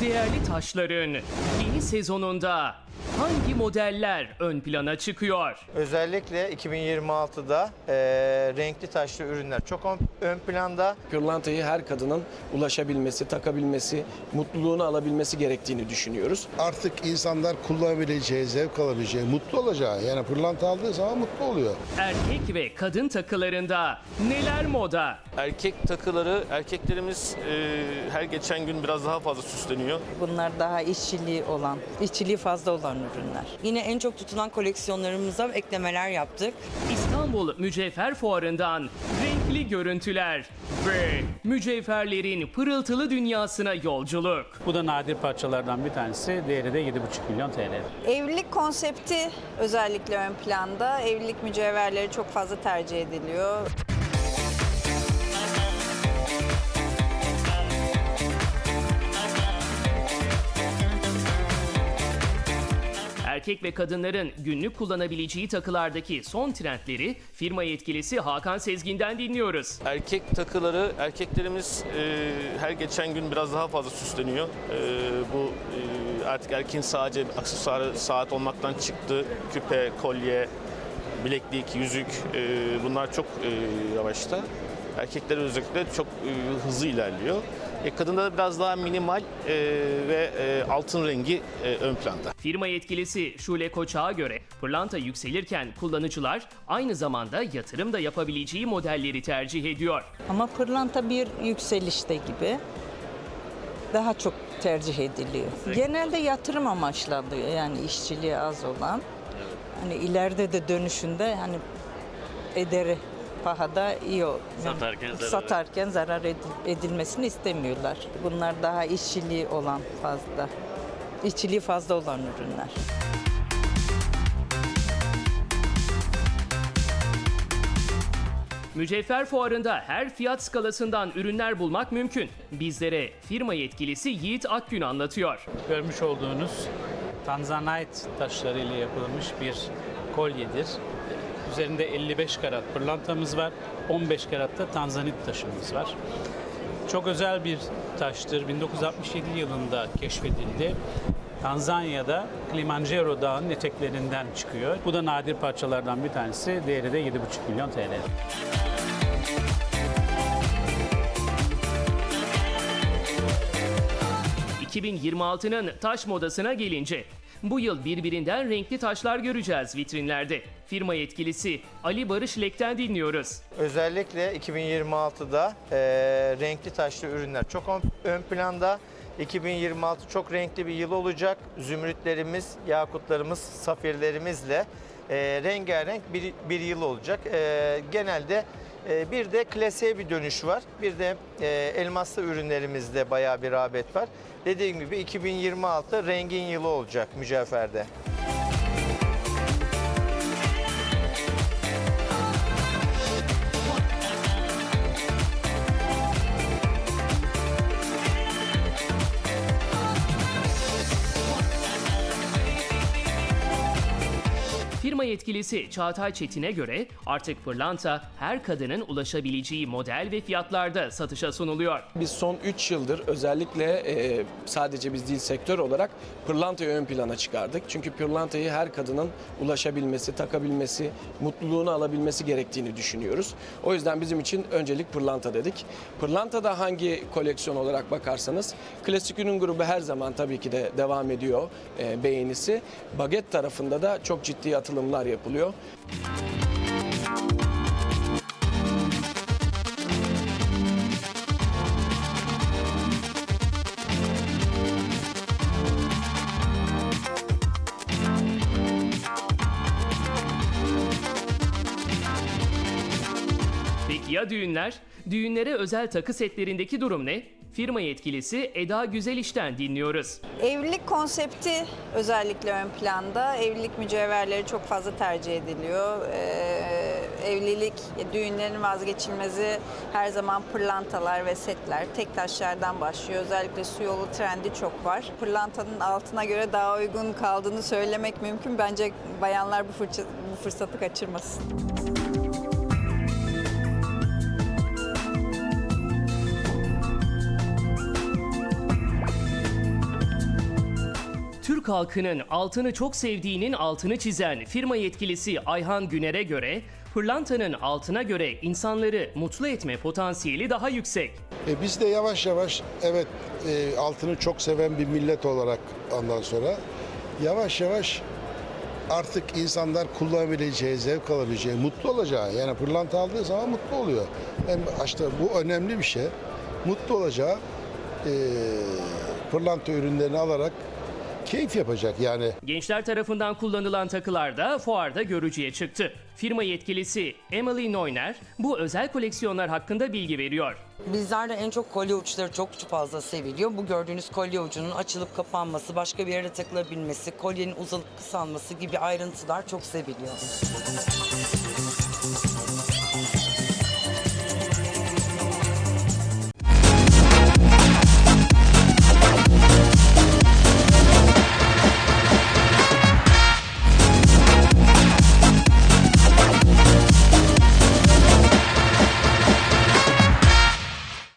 değerli taşların yeni sezonunda hangi modeller ön plana çıkıyor? Özellikle 2026'da e, renkli taşlı ürünler çok ön, ön planda. Pırlantayı her kadının ulaşabilmesi, takabilmesi, mutluluğunu alabilmesi gerektiğini düşünüyoruz. artık insanlar kullanabileceği, zevk alabileceği, mutlu olacağı yani pırlanta aldığı zaman mutlu oluyor. Erkek ve kadın takılarında neler moda? Erkek takıları, erkeklerimiz e, her geçen gün biraz daha fazla süsleniyor. Bunlar daha işçiliği olan, işçiliği fazla olan ürünler. Yine en çok tutulan koleksiyonlarımıza eklemeler yaptık. İstanbul Mücevher Fuarı'ndan renkli görüntüler ve mücevherlerin pırıltılı dünyasına yolculuk. Bu da nadir parçalardan bir tanesi. Değeri de 7,5 milyon TL. Evlilik konsepti özellikle ön planda. Evlilik mücevherleri çok fazla tercih ediliyor. Erkek ve kadınların günlük kullanabileceği takılardaki son trendleri firma yetkilisi Hakan Sezgin'den dinliyoruz. Erkek takıları, erkeklerimiz e, her geçen gün biraz daha fazla süsleniyor. E, bu e, artık erkeğin sadece aksesuarı saat olmaktan çıktı. Küpe, kolye, bileklik, yüzük e, bunlar çok e, yavaşta. Erkekler özellikle çok e, hızlı ilerliyor. E, kadında da biraz daha minimal e, ve e, altın rengi e, ön planda. Firma yetkilisi Şule Koçak'a göre pırlanta yükselirken kullanıcılar aynı zamanda yatırım da yapabileceği modelleri tercih ediyor. Ama pırlanta bir yükselişte gibi daha çok tercih ediliyor. Genelde yatırım amaçlanıyor yani işçiliği az olan. Hani ileride de dönüşünde hani ederi pahada iyi o. Satarken zarar- satarken zarar edil- edilmesini istemiyorlar. Bunlar daha işçiliği olan fazla. İşçiliği fazla olan ürünler. Mücevher fuarında her fiyat skalasından ürünler bulmak mümkün. Bizlere firma yetkilisi Yiğit Akgün anlatıyor. Görmüş olduğunuz Tanzanite taşları ile yapılmış bir kolyedir. Üzerinde 55 karat pırlantamız var. 15 karat da tanzanit taşımız var. Çok özel bir taştır. 1967 yılında keşfedildi. Tanzanya'da Kilimanjaro Dağı'nın eteklerinden çıkıyor. Bu da nadir parçalardan bir tanesi. Değeri de 7,5 milyon TL. ...2026'nın taş modasına gelince... ...bu yıl birbirinden renkli taşlar göreceğiz vitrinlerde. Firma yetkilisi Ali Barış Lek'ten dinliyoruz. Özellikle 2026'da e, renkli taşlı ürünler çok ön, ön planda. 2026 çok renkli bir yıl olacak. Zümrütlerimiz, yakutlarımız, safirlerimizle e, rengarenk bir, bir yıl olacak. E, genelde e, bir de klasiğe bir dönüş var. Bir de e, elmaslı ürünlerimizde bayağı bir rağbet var. Dediğim gibi 2026 rengin yılı olacak mücevherde. Yetkilisi Çağatay Çetin'e göre artık pırlanta her kadının ulaşabileceği model ve fiyatlarda satışa sunuluyor. Biz son 3 yıldır özellikle e, sadece biz değil sektör olarak pırlantayı ön plana çıkardık. Çünkü pırlantayı her kadının ulaşabilmesi, takabilmesi, mutluluğunu alabilmesi gerektiğini düşünüyoruz. O yüzden bizim için öncelik pırlanta dedik. Pırlantada hangi koleksiyon olarak bakarsanız klasik ürün grubu her zaman tabii ki de devam ediyor e, beğenisi. Baget tarafında da çok ciddi atılımlar yapılıyor. Peki ya düğünler? Düğünlere özel takı setlerindeki durum ne? Firma yetkilisi Eda Güzeliş'ten dinliyoruz. Evlilik konsepti özellikle ön planda. Evlilik mücevherleri çok fazla tercih ediliyor. Ee, evlilik, düğünlerin vazgeçilmezi her zaman pırlantalar ve setler. Tek taşlardan başlıyor. Özellikle su yolu trendi çok var. Pırlantanın altına göre daha uygun kaldığını söylemek mümkün. Bence bayanlar bu, fırça- bu fırsatı kaçırmasın. Türk halkının altını çok sevdiğinin altını çizen firma yetkilisi Ayhan Güner'e göre pırlantanın altına göre insanları mutlu etme potansiyeli daha yüksek. E biz de yavaş yavaş evet e, altını çok seven bir millet olarak ondan sonra yavaş yavaş artık insanlar kullanabileceği, zevk alabileceği, mutlu olacağı yani pırlanta aldığı zaman mutlu oluyor. En başta bu önemli bir şey. Mutlu olacağı e, pırlanta ürünlerini alarak keyif yapacak yani. Gençler tarafından kullanılan takılar da fuarda görücüye çıktı. Firma yetkilisi Emily Neuner bu özel koleksiyonlar hakkında bilgi veriyor. Bizlerde en çok kolye uçları çok fazla seviliyor. Bu gördüğünüz kolye ucunun açılıp kapanması, başka bir yere takılabilmesi, kolyenin uzalıp kısalması gibi ayrıntılar çok seviliyor.